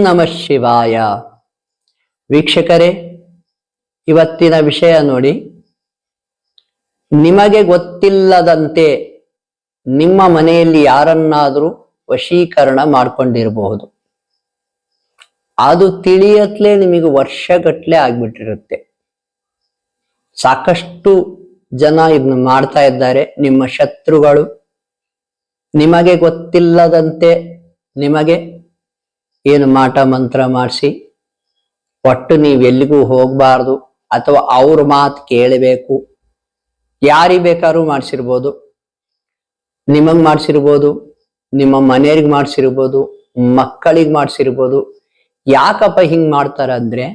ನಮಃ ಶಿವಾಯ. ವೀಕ್ಷಕರೇ, ಇವತ್ತಿನ ವಿಷಯ ನೋಡಿ, ನಿಮಗೆ ಗೊತ್ತಿಲ್ಲದಂತೆ ನಿಮ್ಮ ಮನೆಯಲ್ಲಿ ಯಾರನ್ನಾದರೂ ವಶೀಕರಣ ಮಾಡ್ಕೊಂಡಿರಬಹುದು. ಅದು ತಿಳಿಯತ್ಲೆ ನಿಮಗೆ ವರ್ಷಗಟ್ಲೆ ಆಗ್ಬಿಟ್ಟಿರುತ್ತೆ. ಸಾಕಷ್ಟು ಜನ ಇದನ್ನ ಮಾಡ್ತಾ ಇದ್ದಾರೆ. ನಿಮ್ಮ ಶತ್ರುಗಳು, ನಿಮಗೆ ಗೊತ್ತಿಲ್ಲದಂತೆ ನಿಮಗೆ ಏನು ಮಾಟ ಮಂತ್ರ ಮಾಡಿಸಿ, ಒಟ್ಟು ನೀವೆಲ್ಲಿಗೂ ಹೋಗಬಾರ್ದು ಅಥವಾ ಅವ್ರ ಮಾತು ಕೇಳಬೇಕು. ಯಾರಿಗೆ ಬೇಕಾದ್ರೂ ಮಾಡಿಸಿರ್ಬೋದು. ನಿಮಗೆ ಮಾಡಿಸಿರ್ಬೋದು, ನಿಮ್ಮ ಮನೆಯವ್ರಿಗೆ ಮಾಡಿಸಿರ್ಬೋದು, ಮಕ್ಕಳಿಗೆ ಮಾಡಿಸಿರ್ಬೋದು. ಯಾಕಪ್ಪ ಹಿಂಗೆ ಮಾಡ್ತಾರಂದ್ರೆ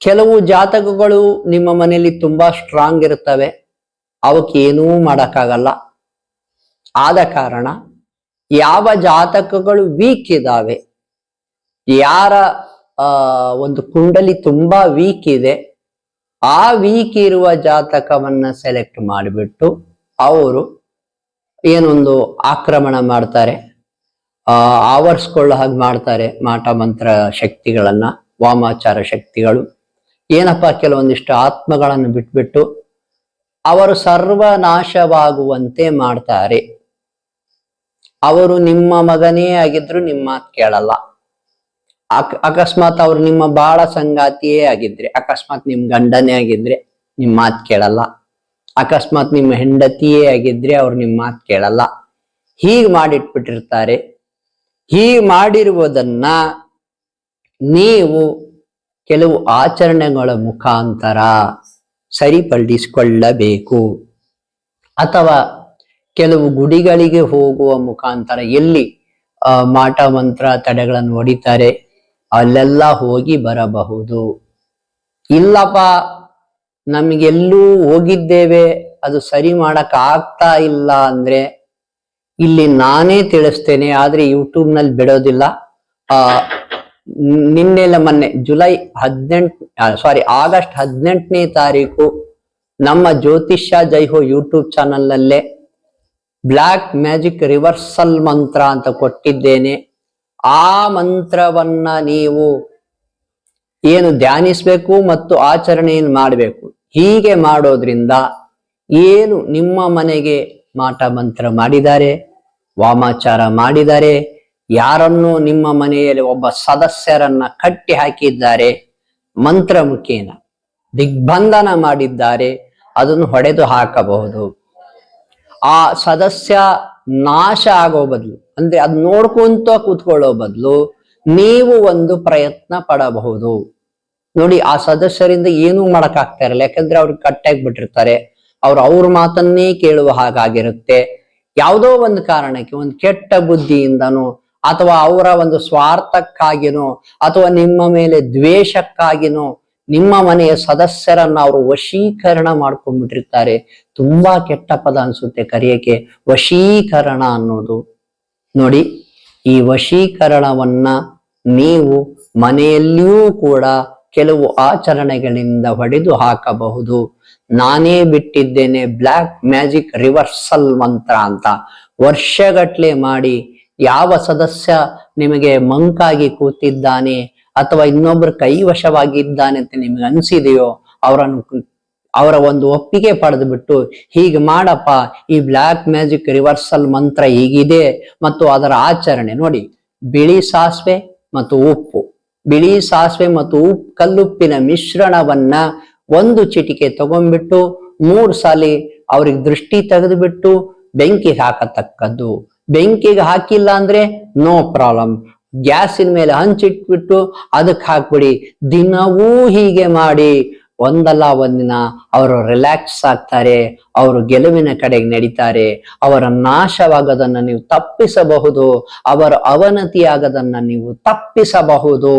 ಕೆಲವು ಜಾತಕಗಳು ನಿಮ್ಮ ಮನೆಯಲ್ಲಿ ತುಂಬಾ ಸ್ಟ್ರಾಂಗ್ ಇರ್ತವೆ ಅವಕ್ಕೆ ಏನೂ ಮಾಡಕ್ಕಾಗಲ್ಲ. ಆದ ಕಾರಣ, ಯಾವ ಜಾತಕಗಳು ವೀಕ್ ಇದಾವೆ ಯಾರ ಒಂದು ಕುಂಡಲಿ ತುಂಬಾ ವೀಕ್ ಇದೆ, ಆ ವೀಕ್ ಇರುವ ಜಾತಕವನ್ನ ಸೆಲೆಕ್ಟ್ ಮಾಡಿಬಿಟ್ಟು ಅವರು ಏನೊಂದು ಆಕ್ರಮಣ ಮಾಡ್ತಾರೆ ಆವರಿಸ್ಕೊಳ್ಳೋ ಹಾಗೆ ಮಾಡ್ತಾರೆ ಮಾಟ ಮಂತ್ರ ಶಕ್ತಿಗಳನ್ನ, ವಾಮಾಚಾರ ಶಕ್ತಿಗಳು. ಏನಪ್ಪ ಕೆಲವೊಂದಿಷ್ಟು ಆತ್ಮಗಳನ್ನು ಬಿಟ್ಬಿಟ್ಟು ಅವರು ಸರ್ವನಾಶವಾಗುವಂತೆ ಮಾಡ್ತಾರೆ. ಅವರು ನಿಮ್ಮ ಮಗನೇ ಆಗಿದ್ರು ನಿಮ್ಮ ಕೇಳಲ್ಲ. ಅಕಸ್ಮಾತ್ ಅವ್ರು ನಿಮ್ಮ ಬಾಳ ಸಂಗಾತಿಯೇ ಆಗಿದ್ರೆ, ಅಕಸ್ಮಾತ್ ನಿಮ್ ಗಂಡನೇ ಆಗಿದ್ರೆ ನಿಮ್ ಮಾತ್ ಕೇಳಲ್ಲ. ಅಕಸ್ಮಾತ್ ನಿಮ್ಮ ಹೆಂಡತಿಯೇ ಆಗಿದ್ರೆ ಅವ್ರು ನಿಮ್ ಮಾತ್ ಕೇಳಲ್ಲ. ಹೀಗ್ ಮಾಡಿಟ್ಬಿಟ್ಟಿರ್ತಾರೆ. ಹೀಗ್ ಮಾಡಿರುವುದನ್ನ ನೀವು ಕೆಲವು ಆಚರಣೆಗಳ ಮುಖಾಂತರ ಸರಿಪಡಿಸಿಕೊಳ್ಳಬೇಕು. ಅಥವಾ ಕೆಲವು ಗುಡಿಗಳಿಗೆ ಹೋಗುವ ಮುಖಾಂತರ ಎಲ್ಲಿ ಮಾಟ ಮಂತ್ರ, ತಡೆಗಳನ್ನು ಹೊಡಿತಾರೆ ಅಲ್ಲೆಲ್ಲ ಹೋಗಿ ಬರಬಹುದು. ಇಲ್ಲಪ್ಪ, ನಮಗೆಲ್ಲೂ ಹೋಗಿದ್ದೇವೆ, ಅದು ಸರಿ ಮಾಡಕ್ ಆಗ್ತಾ ಇಲ್ಲ ಅಂದ್ರೆ ಇಲ್ಲಿ ನಾನೇ ತಿಳಿಸ್ತೇನೆ, ಆದ್ರೆ ಯೂಟ್ಯೂಬ್ನಲ್ಲಿ ಬಿಡೋದಿಲ್ಲ. ಆ ನಿನ್ನೆಲ್ಲ ಮೊನ್ನೆ ಜುಲೈ ಹದಿನೆಂಟು ಸಾರಿ ಆಗಸ್ಟ್ ಹದಿನೆಂಟನೇ ತಾರೀಕು ನಮ್ಮ ಜ್ಯೋತಿಷ್ಯ ಜೈಹೋ ಯೂಟ್ಯೂಬ್ ಚಾನಲ್ ನಲ್ಲೇ ಬ್ಲ್ಯಾಕ್ ಮ್ಯಾಜಿಕ್ ರಿವರ್ಸಲ್ ಮಂತ್ರ ಅಂತ ಕೊಟ್ಟಿದ್ದೇನೆ. ಆ ಮಂತ್ರವನ್ನ ನೀವು ಏನು ಧ್ಯಾನಿಸ್ಬೇಕು ಮತ್ತು ಆಚರಣೆಯನ್ನು ಮಾಡಬೇಕು. ಹೀಗೆ ಮಾಡೋದ್ರಿಂದ ಏನು ನಿಮ್ಮ ಮನೆಗೆ ಮಾಟ ಮಂತ್ರ ಮಾಡಿದ್ದಾರೆ, ವಾಮಾಚಾರ ಮಾಡಿದ್ದಾರೆ, ಯಾರನ್ನು ನಿಮ್ಮ ಮನೆಯಲ್ಲಿ ಒಬ್ಬ ಸದಸ್ಯರನ್ನ ಕಟ್ಟಿ ಹಾಕಿದ್ದಾರೆ ಮಂತ್ರ ಮುಖೇನ ದಿಗ್ಬಂಧನ ಮಾಡಿದ್ದಾರೆ, ಅದನ್ನು ಹೊಡೆದು ಹಾಕಬಹುದು. ಆ ಸದಸ್ಯ ನಾಶ ಆಗೋ ಬದಲು ಅಂದ್ರೆ ಅದ್ ನೋಡ್ಕೊಂತ ಕೂತ್ಕೊಳ್ಳೋ ಬದಲು ನೀವು ಒಂದು ಪ್ರಯತ್ನ ಪಡಬಹುದು. ನೋಡಿ, ಆ ಸದಸ್ಯರಿಂದ ಏನೂ ಮಾಡಕ್ ಆಗ್ತಾ ಇರಲ್ಲ. ಯಾಕಂದ್ರೆ ಅವ್ರಿಗೆ ಕಟ್ಟಾಗಿ ಬಿಟ್ಟಿರ್ತಾರೆ. ಅವ್ರು ಅವ್ರ ಮಾತನ್ನೇ ಕೇಳುವ ಹಾಗಾಗಿರುತ್ತೆ. ಯಾವುದೋ ಒಂದು ಕಾರಣಕ್ಕೆ, ಒಂದು ಕೆಟ್ಟ ಬುದ್ಧಿಯಿಂದನೋ, ಅಥವಾ ಅವರ ಒಂದು ಸ್ವಾರ್ಥಕ್ಕಾಗಿನೋ, ಅಥವಾ ನಿಮ್ಮ ಮೇಲೆ ದ್ವೇಷಕ್ಕಾಗಿನೋ, ನಿಮ್ಮ ಮನೆಯ ಸದಸ್ಯರನ್ನ ಅವರು ವಶೀಕರಣ ಮಾಡ್ಕೊಂಡ್ಬಿಟ್ಟಿರ್ತಾರೆ. ತುಂಬಾ ಕೆಟ್ಟ ಪದ ಅನ್ಸುತ್ತೆ ಕರೆಯಕ್ಕೆ. ವಶೀಕರಣ ಅನ್ನೋದು. ನೋಡಿ, ಈ ವಶೀಕರಣವನ್ನ ನೀವು ಮನೆಯಲ್ಲಿಯೂ ಕೂಡ ಕೆಲವು ಆಚರಣೆಗಳಿಂದ ಹೊಡೆದು ಹಾಕಬಹುದು. ನಾನೇ ಬಿಟ್ಟಿದ್ದೇನೆ ಬ್ಲ್ಯಾಕ್ ಮ್ಯಾಜಿಕ್ ರಿವರ್ಸಲ್ ಮಂತ್ರ ಅಂತ. ವರ್ಷಗಟ್ಲೆ ಮಾಡಿ ಯಾವ ಸದಸ್ಯ ನಿಮಗೆ ಮಂಕಾಗಿ ಕೂತಿದ್ದಾನೆ ಅಥವಾ ಇನ್ನೊಬ್ಬರ ಕೈವಶವಾಗಿದ್ದಾನೆ ಅಂತ ನಿಮಗೆ ಅನಿಸಿದೆಯೋ ಅವರನ್ನು ಅವರ ಒಂದು ಒಪ್ಪಿಗೆ ಪಡೆದು ಬಿಟ್ಟು ಹೀಗೆ ಮಾಡಪ್ಪ, ಈ ಬ್ಲ್ಯಾಕ್ ಮ್ಯಾಜಿಕ್ ರಿವರ್ಸಲ್ ಮಂತ್ರ ಹೀಗಿದೆ ಮತ್ತು ಅದರ ಆಚರಣೆ ನೋಡಿ. ಬಿಳಿ ಸಾಸಿವೆ ಮತ್ತು ಉಪ್ಪು. ಬಿಳಿ ಸಾಸಿವೆ ಮತ್ತು ಉಪ್ಪು ಕಲ್ಲುಪ್ಪಿನ ಮಿಶ್ರಣವನ್ನ ಒಂದು ಚಿಟಿಕೆ ತಗೊಂಡ್ಬಿಟ್ಟು, ಮೂರು ಸಾಲಿ ಅವ್ರಿಗೆ ದೃಷ್ಟಿ ತೆಗೆದುಬಿಟ್ಟು ಬೆಂಕಿಗೆ ಹಾಕತಕ್ಕದ್ದು. ಬೆಂಕಿಗೆ ಹಾಕಿಲ್ಲ ಅಂದ್ರೆ ನೋ ಪ್ರಾಬ್ಲಮ್. ಗ್ಯಾಸಿನ ಮೇಲೆ ಹಂಚಿಟ್ಬಿಟ್ಟು ಅದಕ್ಕೆ ಹಾಕ್ಬಿಡಿ. ದಿನವೂ ಹೀಗೆ ಮಾಡಿ. ಒಂದಲ್ಲ ಒಂದಿನ ಅವರು ರಿಲ್ಯಾಕ್ಸ್ ಆಗ್ತಾರೆ, ಅವರು ಗೆಲುವಿನ ಕಡೆಗೆ ನಡೀತಾರೆ, ಅವರ ನಾಶವಾಗದನ್ನ ನೀವು ತಪ್ಪಿಸಬಹುದು, ಅವರ ಅವನತಿಯಾಗದನ್ನ ನೀವು ತಪ್ಪಿಸಬಹುದು.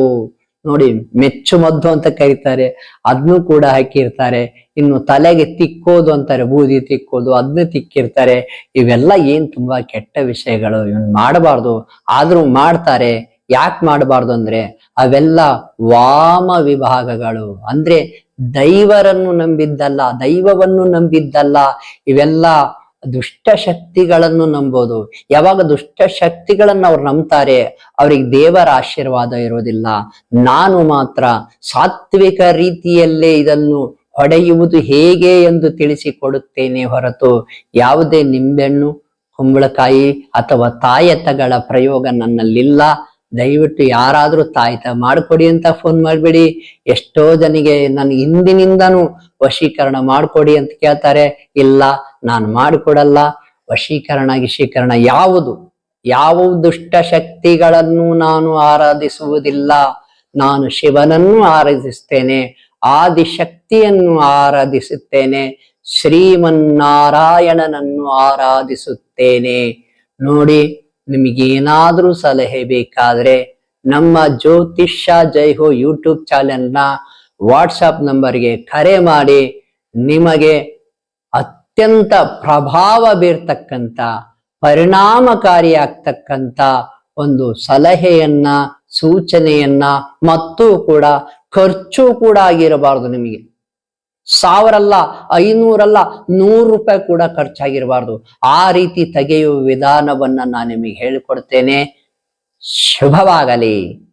ನೋಡಿ, ಮೆಚ್ಚು ಮದ್ದು ಅಂತ ಕರೀತಾರೆ ಅದನ್ನು ಕೂಡ ಹಾಕಿರ್ತಾರೆ, ಇನ್ನು ತಲೆಗೆ ತಿಕ್ಕೋದು ಅಂತಾರೆ, ಬೂದಿ ತಿಕ್ಕೋದು ಅದನ್ನ ತಿಕ್ಕಿರ್ತಾರೆ, ಇವೆಲ್ಲ ಏನ್ ತುಂಬಾ ಕೆಟ್ಟ ವಿಷಯಗಳು, ಇವನ್ ಮಾಡಬಾರ್ದು, ಆದ್ರೂ ಮಾಡ್ತಾರೆ, ಯಾಕೆ ಮಾಡಬಾರ್ದು ಅಂದ್ರೆ, ಅವೆಲ್ಲ ವಾಮ ವಿಭಾಗಗಳು, ಅಂದ್ರೆ ದೈವರನ್ನು ನಂಬಿದ್ದಲ್ಲ, ದೈವವನ್ನು ನಂಬಿದ್ದಲ್ಲ, ಇವೆಲ್ಲ ದುಷ್ಟ ಶಕ್ತಿಗಳನ್ನು ನಂಬೋದು. ಯಾವಾಗ ದುಷ್ಟ ಶಕ್ತಿಗಳನ್ನು ಅವ್ರು ನಂಬ್ತಾರೆ, ಅವ್ರಿಗೆ ದೇವರ ಆಶೀರ್ವಾದ ಇರೋದಿಲ್ಲ. ನಾನು ಮಾತ್ರ ಸಾತ್ವಿಕ ರೀತಿಯಲ್ಲೇ ಇದನ್ನು ಹೊಡೆಯುವುದು ಹೇಗೆ ಎಂದು ತಿಳಿಸಿಕೊಡುತ್ತೇನೆ ಹೊರತು ಯಾವುದೇ ನಿಂಬೆಹಣ್ಣು, ಕುಂಬಳಕಾಯಿ ಅಥವಾ ತಾಯತಗಳ ಪ್ರಯೋಗ ನನ್ನಲ್ಲಿಲ್ಲ. ದಯವಿಟ್ಟು ಯಾರಾದ್ರೂ ತಾಯ್ತ ಮಾಡ್ಕೊಡಿ ಅಂತ ಫೋನ್ ಮಾಡ್ಬೇಡಿ. ಎಷ್ಟೋ ಜನಿಗೆ ನನ್ ಹಿಂದಿನಿಂದನೂ ವಶೀಕರಣ ಮಾಡ್ಕೊಡಿ ಅಂತ ಕೇಳ್ತಾರೆ. ಇಲ್ಲ, ನಾನು ಮಾಡಿಕೊಡಲ್ಲ. ವಶೀಕರಣ, ಗಿಶೀಕರಣ ಯಾವುದು? ಯಾವ ದುಷ್ಟ ಶಕ್ತಿಗಳನ್ನು ನಾನು ಆರಾಧಿಸುವುದಿಲ್ಲ. ನಾನು ಶಿವನನ್ನು ಆರಾಧಿಸ್ತೇನೆ ಆದಿಶಕ್ತಿಯನ್ನು ಆರಾಧಿಸುತ್ತೇನೆ. ಶ್ರೀಮನ್ನಾರಾಯಣನನ್ನು ಆರಾಧಿಸುತ್ತೇನೆ. ನೋಡಿ ನಿಮಗೇನಾದ್ರೂ ಸಲಹೆ ಬೇಕಾದರೆ ನಮ್ಮ ಜ್ಯೋತಿಷ ಜೈ ಹೋ ಯೂಟ್ಯೂಬ್ ಚಾನೆಲ್ನ ವಾಟ್ಸಪ್ ನಂಬರ್ಗೆ ಕರೆ ಮಾಡಿ. ನಿಮಗೆ ಅತ್ಯಂತ ಪ್ರಭಾವ ಬೀರ್ತಕ್ಕಂಥ, ಪರಿಣಾಮಕಾರಿಯಾಗ್ತಕ್ಕಂಥ ಒಂದು ಸಲಹೆಯನ್ನ, ಸೂಚನೆಯನ್ನ, ಮತ್ತು ಕೂಡ ಖರ್ಚು ಕೂಡ ಆಗಿರಬಾರ್ದು ನಿಮಗೆ. ಸಾವಿರಲ್ಲ ಐನೂರಲ್ಲ ನೂರು ರೂಪಾಯಿ ಕೂಡ ಖರ್ಚಾಗಿರಬಾರ್ದು. ಆ ರೀತಿ ತೆಗೆಯುವ ವಿಧಾನವನ್ನ ನಾನು ನಿಮಗೆ ಹೇಳಿಕೊಡ್ತೇನೆ. ಶುಭವಾಗಲಿ.